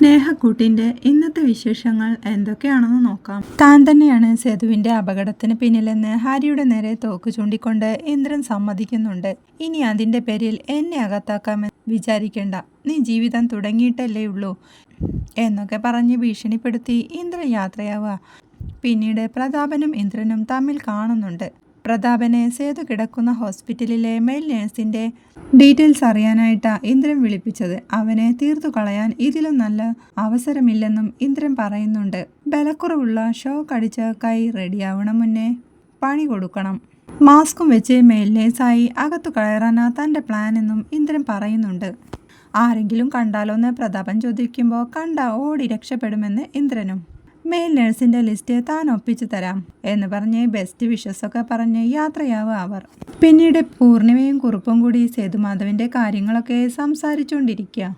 സ്നേഹക്കൂട്ടിന്റെ ഇന്നത്തെ വിശേഷങ്ങൾ എന്തൊക്കെയാണെന്ന് നോക്കാം. താൻ തന്നെയാണ് സേതുവിന്റെ അപകടത്തിന് പിന്നിലെന്ന് ഹാരിയുടെ നേരെ തോക്ക് ചൂണ്ടിക്കൊണ്ട് ഇന്ദ്രൻ സമ്മതിക്കുന്നുണ്ട്. ഇനി അതിന്റെ പേരിൽ എന്നെ അകത്താക്കാമെന്ന് വിചാരിക്കേണ്ട. നീ ജീവിതം തുടങ്ങിയിട്ടല്ലേ ഉള്ളൂ എന്നൊക്കെ പറഞ്ഞ് ഭീഷണിപ്പെടുത്തി ഇന്ദ്രൻ യാത്രയാവുക. പിന്നീട് പ്രതാപനും ഇന്ദ്രനും തമ്മിൽ കാണുന്നുണ്ട്. പ്രതാപനെ സേതു കിടക്കുന്ന ഹോസ്പിറ്റലിലെ മെയിൽ നേഴ്സിന്റെ ഡീറ്റെയിൽസ് അറിയാനായിട്ടാണ് ഇന്ദ്രൻ വിളിപ്പിച്ചത്. അവനെ തീർത്തു കളയാൻ ഇതിലും നല്ല അവസരമില്ലെന്നും ഇന്ദ്രൻ പറയുന്നുണ്ട്. ബലക്കുറവുള്ള ഷോക്ക് അടിച്ച കൈ റെഡിയാവണം മുന്നേ പണി കൊടുക്കണം. മാസ്കും വെച്ച് മെയിൽ നേഴ്സായി അകത്തു കയറാനാ തന്റെ പ്ലാൻ എന്നും ഇന്ദ്രൻ പറയുന്നുണ്ട്. ആരെങ്കിലും കണ്ടാലോന്ന് പ്രതാപൻ ചോദിക്കുമ്പോൾ കണ്ട ഓടി രക്ഷപ്പെടുമെന്ന് ഇന്ദ്രനും. മെയിൽ നഴ്സിന്റെ ലിസ്റ്റ് താൻ ഒപ്പിച്ചു തരാം എന്ന് പറഞ്ഞ് ബെസ്റ്റ് വിഷസ് ഒക്കെ പറഞ്ഞ് യാത്രയാവുക അവർ. പിന്നീട് പൂർണിമയും കുറുപ്പും കൂടി സേതുമാധവിന്റെ കാര്യങ്ങളൊക്കെ സംസാരിച്ചുകൊണ്ടിരിക്കുക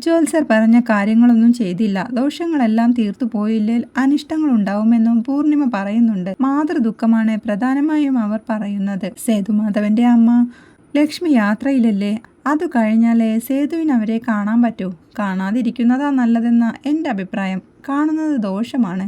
ജോൽസർ പറഞ്ഞ കാര്യങ്ങളൊന്നും ചെയ്തില്ല. ദോഷങ്ങളെല്ലാം തീർത്തു പോയില്ലേൽ അനിഷ്ടങ്ങൾ ഉണ്ടാവുമെന്നും പൂർണിമ പറയുന്നുണ്ട്. മാതൃദുഃഖമാണ് പ്രധാനമായും അവർ പറയുന്നത്. സേതുമാധവന്റെ അമ്മ ലക്ഷ്മി യാത്രയിലല്ലേ? അത് കഴിഞ്ഞാലേ സേതുവിന് അവരെ കാണാൻ പറ്റൂ. കാണാതിരിക്കുന്നതാ നല്ലതെന്ന എന്റെ അഭിപ്രായം. കാണുന്നത് ദോഷമാണ്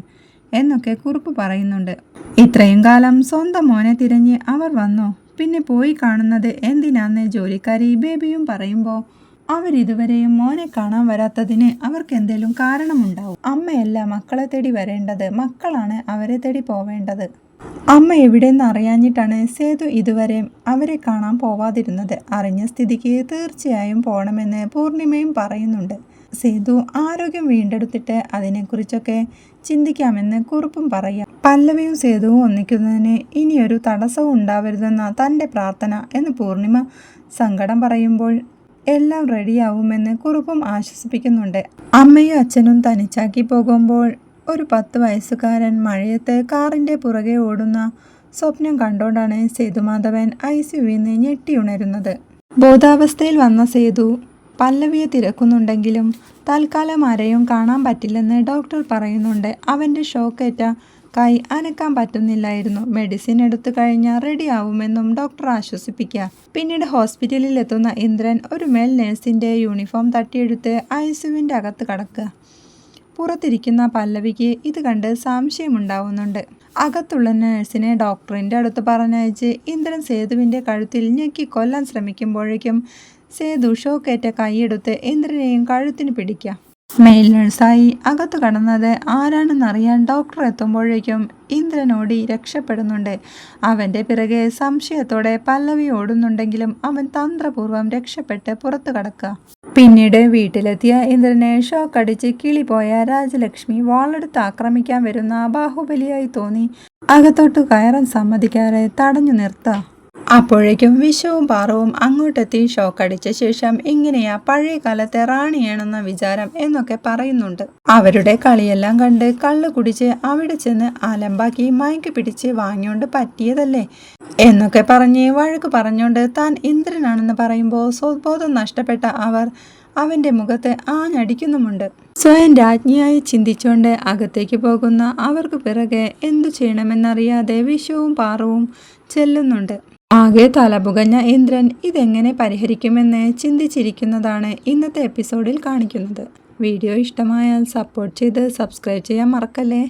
എന്നൊക്കെ കുറിപ്പ് പറയുന്നുണ്ട്. ഇത്രയും കാലം സ്വന്തം മോനെ തിരഞ്ഞ് അവർ വന്നോ? പിന്നെ പോയി കാണുന്നത് എന്തിനാന്ന് ജോലിക്കാരി ബേബിയും പറയുമ്പോൾ അവരിതുവരെയും മോനെ കാണാൻ വരാത്തതിന് അവർക്ക് എന്തെങ്കിലും കാരണമുണ്ടാവും. അമ്മയല്ല മക്കളെ തേടി വരേണ്ടത്. മക്കളാണ് അവരെ തേടി പോവേണ്ടത്. അമ്മ എവിടെയെന്ന് അറിയാഞ്ഞിട്ടാണ് സേതു ഇതുവരെ അവരെ കാണാൻ പോവാതിരുന്നത്. അറിഞ്ഞ സ്ഥിതിക്ക് തീർച്ചയായും പോകണമെന്ന് പൂർണിമയും പറയുന്നുണ്ട്. സേതു ആരോഗ്യം വീണ്ടെടുത്തിട്ട് അതിനെക്കുറിച്ചൊക്കെ ചിന്തിക്കാമെന്ന് കുറിപ്പും പറയാം. പല്ലവിയും സേതുവും ഒന്നിക്കുന്നതിന് ഇനിയൊരു തടസ്സവും ഉണ്ടാവരുതെന്ന തന്റെ പ്രാർത്ഥന എന്ന് പൂർണിമ സങ്കടം പറയുമ്പോൾ എല്ലാം റെഡിയാവുമെന്ന് കുറുപ്പും ആശ്വസിപ്പിക്കുന്നുണ്ട്. അമ്മയും അച്ഛനും തനിച്ചാക്കി പോകുമ്പോൾ ഒരു പത്ത് വയസ്സുകാരൻ മഴയത്ത് കാറിന്റെ പുറകെ ഓടുന്ന സ്വപ്നം കണ്ടോണ്ടാണ് സേതുമാധവൻ ഐ സിയുവിന്ന് ഞെട്ടിയുണരുന്നത്. ബോധാവസ്ഥയിൽ വന്ന സേതു പല്ലവിയെ തിരക്കുന്നുണ്ടെങ്കിലും തൽക്കാലം ആരെയും കാണാൻ പറ്റില്ലെന്ന് ഡോക്ടർ പറയുന്നുണ്ട്. അവന്റെ ഷോക്കേറ്റ കൈ അനക്കാൻ പറ്റുന്നില്ലായിരുന്നു. മെഡിസിൻ എടുത്തു കഴിഞ്ഞാൽ റെഡിയാവുമെന്നും ഡോക്ടർ ആശ്വസിപ്പിക്കുക പിന്നീട് ഹോസ്പിറ്റലിൽ എത്തുന്ന ഇന്ദ്രൻ ഒരു മെൽ നഴ്സിന്റെ യൂണിഫോം തട്ടിയെടുത്ത് ഐ സിയുവിന്റെ അകത്ത് കടക്കുക. പുറത്തിരിക്കുന്ന പല്ലവിക്ക് ഇത് കണ്ട് സംശയമുണ്ടാവുന്നുണ്ട്. അകത്തുള്ള നഴ്സിനെ ഡോക്ടറിന്റെ അടുത്ത് പറഞ്ഞയച്ച് ഇന്ദ്രൻ സേതുവിന്റെ കഴുത്തിൽ ഞെക്കി കൊല്ലാൻ ശ്രമിക്കുമ്പോഴേക്കും സേതു ഷോക്കേറ്റ കൈയെടുത്ത് ഇന്ദ്രനെയും കഴുത്തിന് പിടിക്കാം മെയിൽ നഴ്സായി അകത്തു കടന്നത് ആരാണെന്നറിയാൻ ഡോക്ടർ എത്തുമ്പോഴേക്കും ഇന്ദ്രനോടി രക്ഷപ്പെടുന്നുണ്ട്. അവന്റെ പിറകെ സംശയത്തോടെ പല്ലവി ഓടുന്നുണ്ടെങ്കിലും അവൻ തന്ത്രപൂർവം രക്ഷപ്പെട്ട് പുറത്തു കടക്കുക പിന്നീട് വീട്ടിലെത്തിയ ഇന്ദ്രനെ ഷോക്കടിച്ച് കിളിപോയ രാജലക്ഷ്മി വാളെടുത്ത് ആക്രമിക്കാൻ വരുന്ന ബാഹുബലിയായി തോന്നി. അകത്തോട്ട് കയറാൻ സമ്മതിക്കാതെ തടഞ്ഞു നിർത്തുക അപ്പോഴേക്കും വിഷവും പാറവും അങ്ങോട്ടെത്തി ഷോക്കടിച്ച ശേഷം ഇങ്ങനെയാ പഴയ കാലത്തെ റാണിയാണെന്ന വിചാരം എന്നൊക്കെ പറയുന്നുണ്ട്. അവരുടെ കളിയെല്ലാം കണ്ട് കള്ളു കുടിച്ച് അവിടെ ചെന്ന് അലമ്പാക്കി മയക്ക് പിടിച്ച് വാങ്ങിയോണ്ട് പറ്റിയതല്ലേ? എന്നൊക്കെ പറഞ്ഞ് വഴക്ക് പറഞ്ഞോണ്ട് താൻ ഇന്ദ്രനാണെന്ന് പറയുമ്പോൾ സ്വബോധം നഷ്ടപ്പെട്ട അവർ അവന്റെ മുഖത്ത് ആഞ്ഞടിക്കുന്നുമുണ്ട്. സ്വയം രാജ്ഞിയായി ചിന്തിച്ചുകൊണ്ട് അകത്തേക്ക് പോകുന്ന അവർക്ക് പിറകെ എന്തു ചെയ്യണമെന്നറിയാതെ വിഷവും പാറവും ചെല്ലുന്നുണ്ട്. ആകെ തലപുകഞ്ഞ ഇന്ദ്രൻ ഇതെങ്ങനെ പരിഹരിക്കുമെന്ന് ചിന്തിച്ചിരിക്കുന്നതാണ് ഇന്നത്തെ എപ്പിസോഡിൽ കാണിക്കുന്നത്. വീഡിയോ ഇഷ്ടമായാൽ സപ്പോർട്ട് ചെയ്ത് സബ്സ്ക്രൈബ് ചെയ്യാൻ മറക്കല്ലേ?